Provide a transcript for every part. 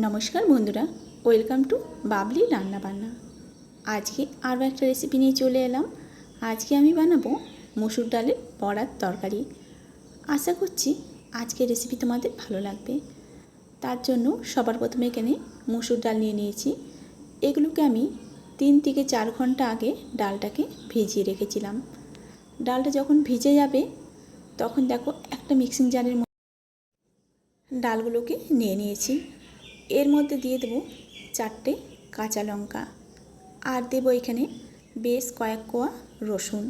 নমস্কার বন্ধুরা, welcome to Babli রান্না বান্না আজকে আরও একটা রেসিপি নিয়ে চলে এলাম। আজকে আমি বানাবো মসুর ডালের বড়ার তরকারি। আশা করছি আজকের রেসিপি তোমাদের ভালো লাগবে। তার জন্য সবার প্রথমে এখানে মসুর ডাল নিয়ে নিয়েছি। এগুলোকে আমি তিন থেকে চার ঘণ্টা আগে ডালটাকে ভিজিয়ে রেখেছিলাম। ডালটা যখন ভিজে যাবে, তখন দেখো একটা মিক্সিং জারের ডালগুলোকে নিয়ে নিয়েছি। এর মধ্যে দিয়ে দেবো চারটে কাঁচা লঙ্কা আর দেবো এখানে বেশ কয়েক কোয়া রসুন।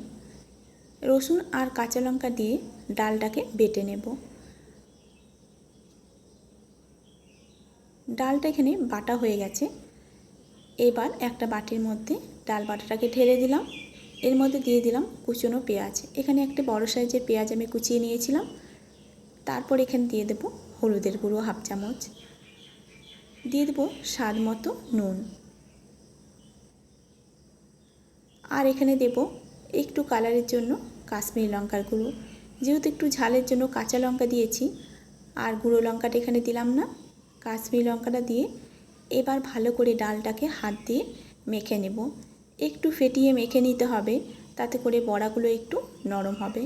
রসুন আর কাঁচা লঙ্কা দিয়ে ডালটাকে বেটে নেব। ডালটা এখানে বাটা হয়ে গেছে। এবার একটা বাটির মধ্যে ডাল বাটাটাকে ঢেলে দিলাম। এর মধ্যে দিয়ে দিলাম কুচনো পেঁয়াজ। এখানে একটা বড় সাইজের পেঁয়াজ আমি কুচিয়ে নিয়েছিলাম। তারপর এখানে দিয়ে দেবো হলুদের গুঁড়ো হাফ চামচ। দিয়ে দেবো স্বাদ মতো নুন। আর এখানে দেব একটু কালারের জন্য কাশ্মীরি লঙ্কার গুঁড়ো। যেহেতু একটু ঝালের জন্য কাঁচা লঙ্কা দিয়েছি, আর গুঁড়ো লঙ্কাটা এখানে দিলাম না। কাশ্মীরি লঙ্কাটা দিয়ে এবার ভালো করে ডালটাকে হাত দিয়ে মেখে নেব। একটু ফেটিয়ে মেখে নিতে হবে, তাতে করে বড়াগুলো একটু নরম হবে।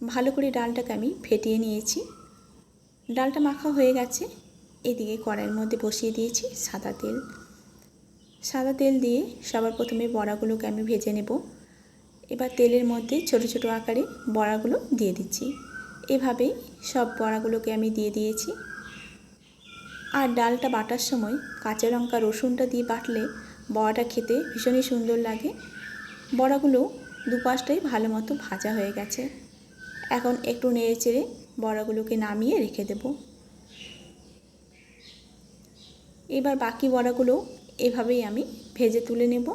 ভালো করে ডালটাকে আমি ফেটিয়ে নিয়েছি। ডালটা মাখা হয়ে গেছে এদিকে কড়াইয়ের মধ্যে বসিয়ে দিয়েছি সাদা তেল। সাদা তেল দিয়ে সবার প্রথমে বড়াগুলোকে আমি ভেজে নেব। এবার তেলের মধ্যে ছোট ছোট আকারে বড়াগুলো দিয়ে দিচ্ছি। এভাবেই সব বড়াগুলোকে আমি দিয়ে দিয়েছি। আর ডালটা বাটার সময় কাঁচা লঙ্কা, রসুনটা দিয়ে বাটলে বড়াটা খেতে ভীষণই সুন্দর লাগে। বড়াগুলো দুপাশটাই ভালো মতো ভাজা হয়ে গেছে। এখন একটু নেড়ে চেড়ে বড়াগুলোকে নামিয়ে রেখে দেব। এবার বাকি বড়াগুলো এভাবেই আমি ভেজে তুলে নেব।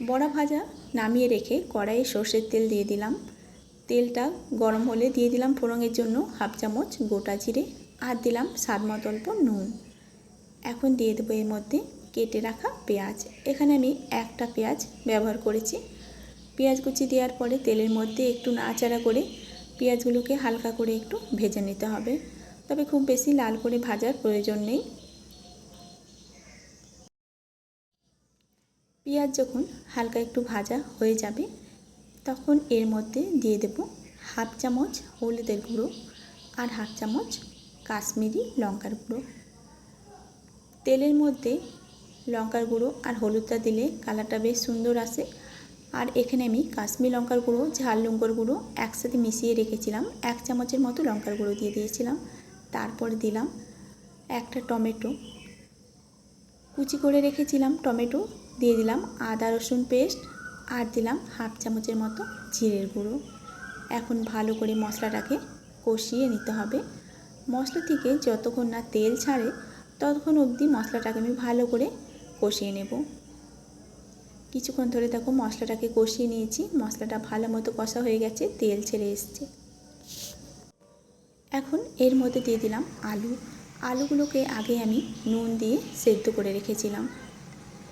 বড়া ভাজা নামিয়ে রেখে কড়াইয়ে সর্ষের তেল দিয়ে দিলাম। তেলটা গরম হলে দিয়ে দিলাম ফোড়নের জন্য হাফ চামচ গোটা জিরে আর দিলাম স্বাদ মতো অল্প নুন। এখন দিয়ে দেবো এর মধ্যে কেটে রাখা পেঁয়াজ। এখানে আমি একটা পেঁয়াজ ব্যবহার করেছি। পেঁয়াজ কুচি দেওয়ার পরে তেলের মধ্যে একটু নাড়াচাড়া করে পেঁয়াজগুলোকে হালকা করে একটু ভেজে নিতে হবে। তবে খুব বেশি লাল করে ভাজার প্রয়োজন নেই। পেঁয়াজ যখন হালকা একটু ভাজা হয়ে যাবে, তখন এর মধ্যে দিয়ে দেব হাফ চামচ হলুদের গুঁড়ো আর হাফ চামচ কাশ্মীরি লঙ্কার গুঁড়ো। তেলের মধ্যে লঙ্কার গুঁড়ো আর হলুদটা দিলে কালারটা বেশ সুন্দর আসে। আর এখানে আমি কাশ্মীর লঙ্কার গুঁড়ো, ঝাল লঙ্কার গুঁড়ো একসাথে মিশিয়ে রেখেছিলাম। এক চামচের মতো লঙ্কার গুঁড়ো দিয়ে দিয়েছিলাম। তারপরে দিলাম একটা টমেটো। কুচি করে রেখেছিলাম টমেটো, দিয়ে দিলাম আদা, রসুন পেস্ট আর দিলাম হাফ চামচের মতো জিরের গুঁড়ো। এখন ভালো করে মশলাটাকে কষিয়ে নিতে হবে। মশলা থেকে যতক্ষণ না তেল ছাড়ে, ততক্ষণ অবধি মশলাটাকে আমি ভালো করে কষিয়ে নেব। কিছুক্ষণ ধরে দেখো মশলাটাকে কষিয়ে নিয়েছি, মশলাটা ভালো মতো কষা হয়ে গেছে, তেল ছেড়ে এসছে। এখন এর মধ্যে দিয়ে দিলাম আলু। আলুগুলোকে আগে আমি নুন দিয়ে সেদ্ধ করে রেখেছিলাম।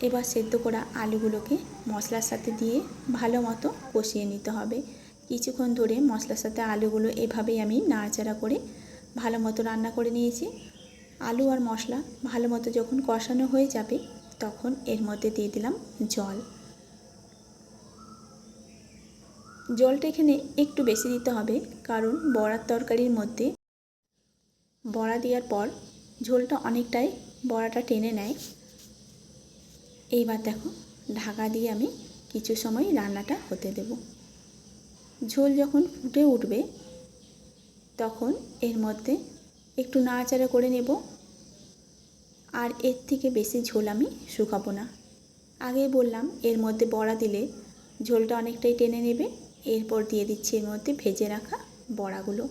এবার সেদ্ধ করা আলুগুলোকে মশলার সাথে দিয়ে ভালো মতো কষিয়ে নিতে হবে। কিছুক্ষণ ধরে মশলার সাথে আলুগুলো এভাবেই আমি নাড়াচাড়া করে ভালো মতো রান্না করে নিয়েছি। আলু আর মশলা ভালো মতো যখন কষানো হয়ে যাবে, তখন এর মধ্যে দিয়ে দিলাম জল। জলটা এখানে একটু বেশি দিতে হবে, কারণ বড়ার তরকারির মধ্যে বড়া দেওয়ার পর ঝোলটা অনেকটাই বড়াটা টেনে নেয়। এইবার দেখো, ঢাকা দিয়ে আমি কিছু সময় রান্নাটা হতে দেব। ঝোল যখন ফুটে উঠবে, তখন এর মধ্যে একটু নাড়াচাড়া করে নেব। আর এর থেকে বেশি ঝোল আমি শুকাবো না। আগেই বললাম, এর মধ্যে বড়া দিলে ঝোলটা অনেকটাই টেনে নেবে। এরপর দিয়ে দিচ্ছি এর মধ্যে ভেজে রাখা বড়াগুলো।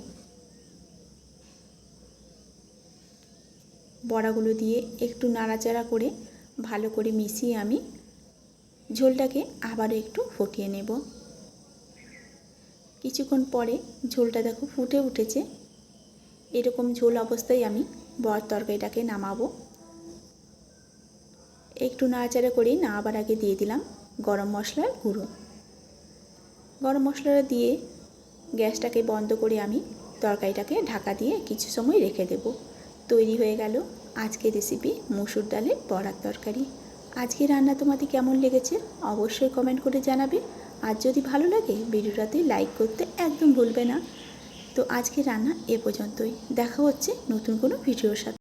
বড়াগুলো দিয়ে একটু নাড়াচাড়া করে ভালো করে মিশিয়ে আমি ঝোলটাকে আবারও একটু ফুটিয়ে নেব। কিছুক্ষণ পরে ঝোলটা দেখো ফুটে উঠেছে। এরকম ঝোল অবস্থায় আমি বড় তরকারিটাকে নামাবো। একটু নাড়াচাড়া করে নামাবার আগে দিয়ে দিলাম গরম মশলার গুঁড়ো। গরম মশলাটা দিয়ে গ্যাসটাকে বন্ধ করে আমি তরকারিটাকে ঢাকা দিয়ে কিছু সময় রেখে দেব। তৈরি হয়ে গেল আজকের রেসিপি মুসুর ডালের বড়ার তরকারি। আজকে রান্না তোমাদের কেমন লেগেছে অবশ্যই কমেন্ট করে জানাবে। আর যদি ভালো লাগে ভিডিওটাতে লাইক করতে একদম ভুলবে না। তো আজকে রান্না এ পর্যন্তই। দেখা হচ্ছে নতুন কোনো ভিডিওর সাথে।